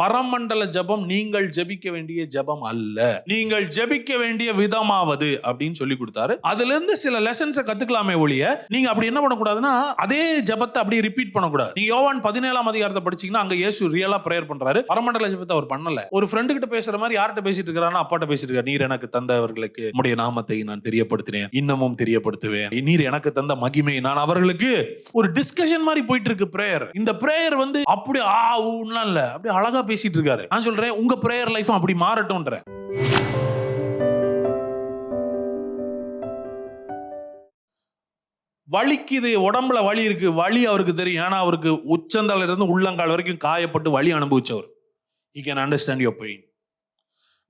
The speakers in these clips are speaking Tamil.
பரமண்டல ஜெபம் நீங்கள் ஜெபிக்க வேண்டிய ஜெபம் அல்ல. நீங்கள் ஜெபிக்க வேண்டிய விதமாவது அப்படின்னு சொல்லி கொடுத்தாரு. அதுல இருந்து சில லெசன்ஸை கத்துக்கலாமே ஒழிய நீங்க அப்படி என்ன பண்ணக்கூடாதுன்னா அதே ஜபத்தை அப்படியே ரிப்பீட் பண்ணக்கூடாது. நீங்க யோவான் பதினேழாம் அதிகாரத்தை படிச்சீங்கன்னா அங்க இயேசு ரியலா பிரேயர் பண்றாரு. பரமண்டல ஜெபத்தை அவர் பண்ணல. ஒரு ஃப்ரெண்டு கிட்ட பேசுற மாதிரி யார்கிட்ட பேசிட்டு இருக்கிறாருன்னா அப்பாட்ட பேசிட்டு இருக்காரு. நீர் எனக்கு தந்தவர்களுக்கு உடைய நாமத்தை நான் தெரியப்படுத்தினேன். இன்னமும் தெரியப்படுத்துவேன். நீர் எனக்கு தந்த மகிமை நான் அவர்களுக்கு ஒரு டிஸ்கஷன் மாதிரி போயிட்டு இருக்கு பிரேயர் இந்த பிரேயர் வந்து அப்படி ஆ ஊன்லாம் இல்ல. அப்படி அழகா பேசிட்டு இருக்காரு நான் சொல்றேன் உங்க பிரேயர் லைஃப் அப்படி மாறட்டும்ன்ற. வலிக்குது உடம்புல வலி இருக்கு வலி அவருக்கு தெரியும். ஏன்னா அவருக்கு உச்சந்தலிருந்து உள்ளங்கால் வரைக்கும் காயப்பட்டு வலி அனுபவிச்சவர். You can understand your pain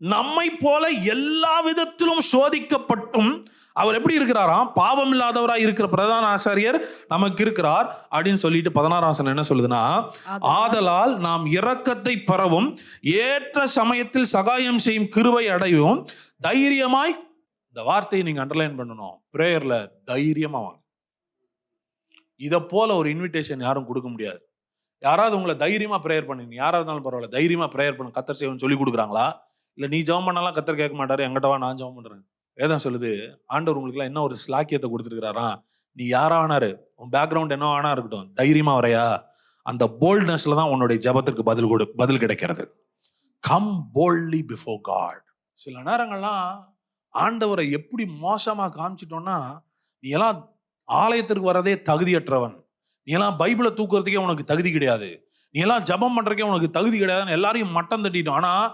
நம்மை போல எல்லா விதத்திலும் சோதிக்கப்பட்டும் அவர் எப்படி இருக்கிறாராம்? பாவம் இல்லாதவராய் இருக்கிற பிரதான ஆசாரியர் நமக்கு இருக்கிறார் அப்படின்னு சொல்லிட்டு பதினாறாம் வசனம் என்ன சொல்லுதுன்னா ஆதலால் நாம் இரக்கத்தை பெறவும் ஏற்ற சமயத்தில் சகாயம் செய்யும் கிருவை அடையவும் தைரியமாய் இந்த வார்த்தையை நீங்க அண்டர்லைன் பண்ணணும். பிரேயர்ல தைரியமா வாங்க. இதை போல ஒரு இன்விடேஷன் யாரும் கொடுக்க முடியாது. யாராவது உங்களை தைரியமா ப்ரேயர் பண்ணுங்க. யாரா இருந்தாலும் பரவாயில்ல தைரியமா ப்ரேயர் பண்ண கத்தர் செய்வன் சொல்லி கொடுக்குறாங்களா? இல்லை நீ ஜெபம் பண்ணாலாம் கத்தர் கேட்க மாட்டாரு. எங்கிட்ட வா நான் ஜெபம் பண்ணுறேன் வேதம் சொல்லுது ஆண்டவர் உங்களுக்கு என்ன ஒரு ஸ்லாக்கியத்தை கொடுத்துருக்கிறாரா? நீ யாரா ஆனாரு? உன் பேக்ரவுண்ட் என்ன ஆனா இருக்கட்டும். தைரியமா வரையா? அந்த போல்ட்னஸ்ல தான் உன்னுடைய ஜெபத்திற்கு பதில் கொடு பதில் கிடைக்கிறது. கம் போல்ட்லி பிஃபோர் காட் சில நேரங்கள்லாம் ஆண்டவரை எப்படி மோசமாக காமிச்சிட்டோம்னா நீ எல்லாம் ஆலயத்திற்கு வரதே தகுதியற்றவன். நீ எல்லாம் பைபிளை தூக்குறதுக்கே உனக்கு தகுதி கிடையாது. நீ எல்லாம் ஜெபம் பண்ணுறக்கே உனக்கு தகுதி கிடையாதுன்னு எல்லாரையும் மட்டம் தட்டிட்டோம். ஆனால்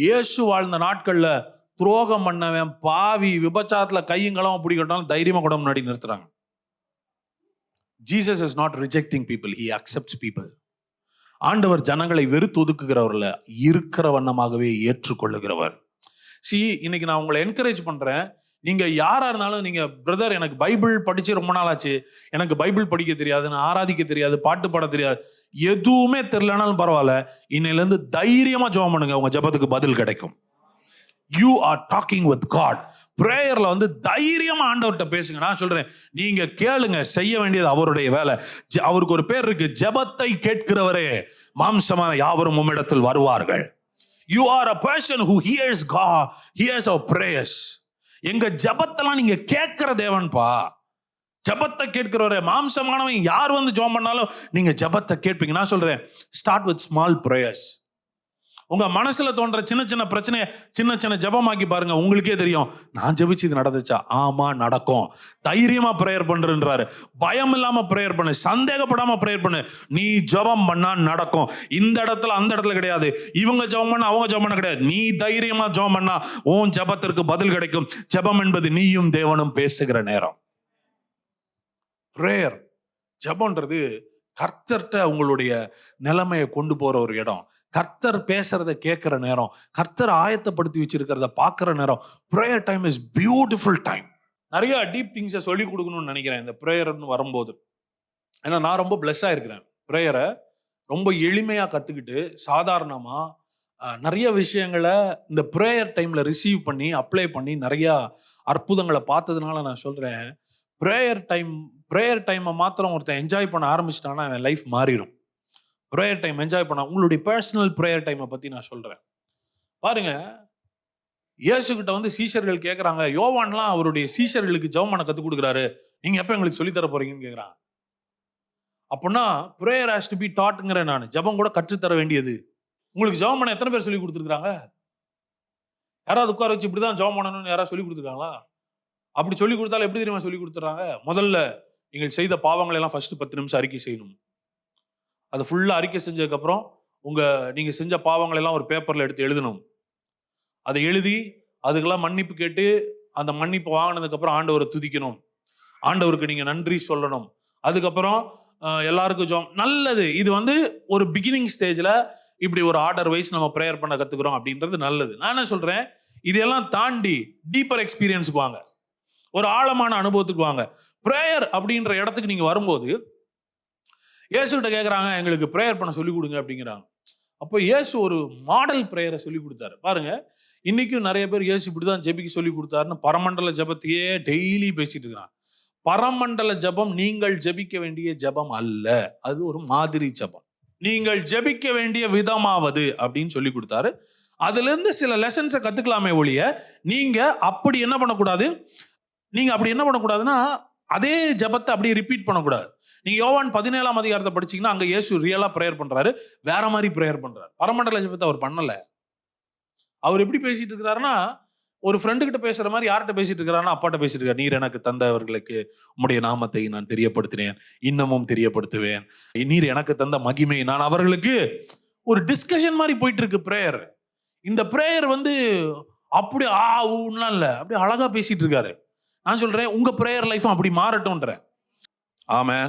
இயேசு வாழ்ந்த நாட்களில் துரோகம் பண்ணவன் பாவி விபச்சாரத்தில் கையுங்களும் பிடிக்கட்டாலும் தைரியமாக கூட முன்னாடி நிறுத்துறாங்க. Jesus is not rejecting people he accepts people ஆண்டவர் ஜனங்களை வெறுத்து ஒதுக்குகிறவர்ல இருக்கிற வண்ணமாகவே ஏற்றுக்கொள்ளுகிறவர். சி இன்னைக்கு நான் உங்களை என்கரேஜ் பண்ணுறேன் நீங்க யாரா இருந்தாலும் நீங்க பிரதர் எனக்கு பைபிள் படிச்சு ரொம்ப நாள் ஆச்சு எனக்கு பைபிள் படிக்க தெரியாது நான் ஆராதிக்க தெரியாது பாட்டு பாட தெரியாது. எதுவுமே தெரியலனாலும் பரவாயில்ல. இன்னையில இருந்து தைரியமா ஜெபம் பண்ணுங்க உங்க ஜெபத்துக்கு பதில் கிடைக்கும். You are talking with God ப்ரேயர்ல வந்து தைரியமா ஆண்டவர்கிட்ட பேசுங்க. நான் சொல்றேன் நீங்க கேளுங்க செய்ய வேண்டியது அவருடைய வேலை. ஜெ- அவருக்கு ஒரு பேர் இருக்கு ஜெபத்தை கேட்கிறவரே மாம்சமான யாவரும் உம்மிடத்தில் வருவார்கள். You are a person who hears கா ஹியர்ஸ் அவர் பிரேயர்ஸ் எங்க ஜெபத்தெல்லாம் நீங்க கேட்கிற தேவன்பா? ஜெபத்தை கேட்கிறவரே மாம்சமானவன் யார் வந்து ஜோம் பண்ணாலும் நீங்க ஜெபத்தை கேட்பீங்க. நான் சொல்றேன் ஸ்டார்ட் வித் ஸ்மால் ப்ரேயர்ஸ் உங்க மனசுல தோன்ற சின்ன சின்ன பிரச்சனையை சின்ன சின்ன ஜெபமாக்கி பாருங்க உங்களுக்கே தெரியும். நான் ஜபிச்சு இது நடந்துச்சா? ஆமா நடக்கும். தைரியமா ப்ரேயர் பண்றன்றாரு. பயம் இல்லாம ப்ரேயர் பண்ணு. சந்தேகப்படாம ப்ரேயர் பண்ணு. நீ ஜெபம் பண்ணா நடக்கும். இந்த இடத்துல அந்த இடத்துல கிடையாது. இவங்க ஜபம் பண்ண அவங்க ஜபம் பண்ண கிடையாது. நீ தைரியமா ஜெபம் பண்ணா உன் ஜெபத்திற்கு பதில் கிடைக்கும். ஜெபம் என்பது நீயும் தேவனும் பேசுகிற நேரம். ப்ரேயர் ஜெபம்ன்றது கர்த்தர்கிட்ட உங்களுடைய நிலைமையை கொண்டு போகிற ஒரு இடம். கர்த்தர் பேசுறத கேட்கிற நேரம் கர்த்தர் ஆயத்தப்படுத்தி வச்சிருக்கிறத பார்க்குற நேரம் prayer time is beautiful time நிறைய டீப் திங்ஸை சொல்லி கொடுக்கணும்னு நினைக்கிறேன் இந்த ப்ரேயர்னு வரும்போது. ஏன்னா நான் ரொம்ப பிளஸ் ஆயிருக்கிறேன் ப்ரேயரை ரொம்ப எளிமையாக கற்றுக்கிட்டு சாதாரணமாக நிறைய விஷயங்களை இந்த ப்ரேயர் டைமில் ரிசீவ் பண்ணி அப்ளை பண்ணி நிறையா அற்புதங்களை பார்த்ததுனால நான் சொல்கிறேன் ப்ரேயர் டைம் ப்ரேயர் டைமை மாத்திரம் ஒருத்தன் என்ஜாய் பண்ண ஆரம்பிச்சிட்டான்னா அவன் லைஃப் மாறிடும். ப்ரேயர் டைம் என்ஜாய் பண்ண உங்களுடைய பர்சனல் ப்ரேயர் டைமை பற்றி நான் சொல்கிறேன் பாருங்க இயேசுகிட்ட வந்து சீஷர்கள் கேட்குறாங்க யோவான்லாம் அவருடைய சீஷர்களுக்கு ஜவமான கற்றுக் கொடுக்குறாரு நீங்கள் எப்போ எங்களுக்கு சொல்லித் தர போறீங்கன்னு கேட்குறாங்க அப்படின்னா ப்ரேயர் ஹேஸ் டு பி டாட்டுங்கிறேன் நான். ஜெபம் கூட கற்றுத்தர வேண்டியது. உங்களுக்கு ஜபம் பண்ண எத்தனை பேர் சொல்லி கொடுத்துருக்காங்க யாராவது உட்கார வச்சு இப்படி தான் ஜபம் பண்ணணும்னு யாராவது சொல்லி கொடுத்துருக்காங்களா? அப்படி சொல்லி கொடுத்தாலும் எப்படி தெரியுமா சொல்லி கொடுத்துட்றாங்க? முதல்ல நீங்கள் செய்த பாவங்களை எல்லாம் ஃபர்ஸ்ட் பத்து நிமிஷம் அறிக்கை செய்யணும். அதை ஃபுல்லாக அறிக்கை செஞ்சதுக்கப்புறம் உங்கள் நீங்கள் செஞ்ச பாவங்களை எல்லாம் ஒரு பேப்பரில் எடுத்து எழுதணும். அதை எழுதி அதுக்கெல்லாம் மன்னிப்பு கேட்டு அந்த மன்னிப்பு வாங்கினதுக்கப்புறம் ஆண்டவரை துதிக்கணும். ஆண்டவருக்கு நீங்கள் நன்றி சொல்லணும். அதுக்கப்புறம் எல்லாருக்கும் ஜோம் நல்லது. இது வந்து ஒரு பிகினிங் ஸ்டேஜில் இப்படி ஒரு ஆர்டர் வைஸ் நம்ம ப்ரேயர் பண்ண கற்றுக்குறோம் அப்படின்றது நல்லது. நான் என்ன சொல்கிறேன் இதெல்லாம் தாண்டி டீப்பர் எக்ஸ்பீரியன்ஸுக்கு வாங்க. ஒரு ஆழமான அனுபவத்துக்கு வாங்க. ப்ரேயர் அப்படின்ற இடத்துக்கு நீங்கள் வரும்போது இயேசுகிட்ட கேட்குறாங்க எங்களுக்கு ப்ரேயர் பண்ண சொல்லி கொடுங்க அப்படிங்கிறாங்க. அப்போ இயேசு ஒரு மாடல் ப்ரேயரை சொல்லி கொடுத்தாரு. பாருங்க இன்னைக்கும் நிறைய பேர் இயேசு இப்படி தான் ஜெபிக்க சொல்லி கொடுத்தாருன்னு பரமண்டல ஜெபத்தையே டெய்லி பேசிட்டு இருக்கிறான் பரமண்டல ஜெபம் நீங்கள் ஜெபிக்க வேண்டிய ஜெபம் அல்ல. அது ஒரு மாதிரி ஜெபம். நீங்கள் ஜெபிக்க வேண்டிய விதமாவது அப்படின்னு சொல்லி கொடுத்தாரு. அதுலேருந்து சில லெசன்ஸை கற்றுக்கலாமே ஒழிய நீங்கள் அப்படி என்ன பண்ணக்கூடாது? நீங்கள் அப்படி என்ன பண்ணக்கூடாதுன்னா அதே ஜெபத்தை அப்படியே ரிப்பீட் பண்ணக்கூடாது. நீங்க யோவான் பதினேழாம் அதிகாரத்தை படிச்சீங்கன்னா அங்க இயேசு ரியலா ப்ரேயர் பண்றாரு. வேற மாதிரி ப்ரேயர் பண்றாரு. பரமண்டல ஜெபத்தை அவர் பண்ணல. அவர் எப்படி பேசிட்டு இருக்கிறாருன்னா ஒரு ஃப்ரெண்டு கிட்ட பேசுற மாதிரி யார்கிட்ட பேசிட்டு இருக்கிறாருன்னா அப்பாட்ட பேசிட்டு இருக்காரு. நீர் எனக்கு தந்தவர்களுக்கு உம்முடைய நாமத்தை நான் தெரியப்படுத்தினேன். இன்னமும் தெரியப்படுத்துவேன். நீர் எனக்கு தந்த மகிமை நான் அவர்களுக்கு ஒரு டிஸ்கஷன் மாதிரி போயிட்டு இருக்கு ப்ரேயர் இந்த ப்ரேயர் வந்து அப்படி ஆ ஊன்னா இல்லை. அப்படி அழகா பேசிட்டு இருக்காரு. நான் சொல்றேன் உங்க ப்ரேயர் லைஃப் அப்படி மாறட்டும்ன்ற. ஆமாம்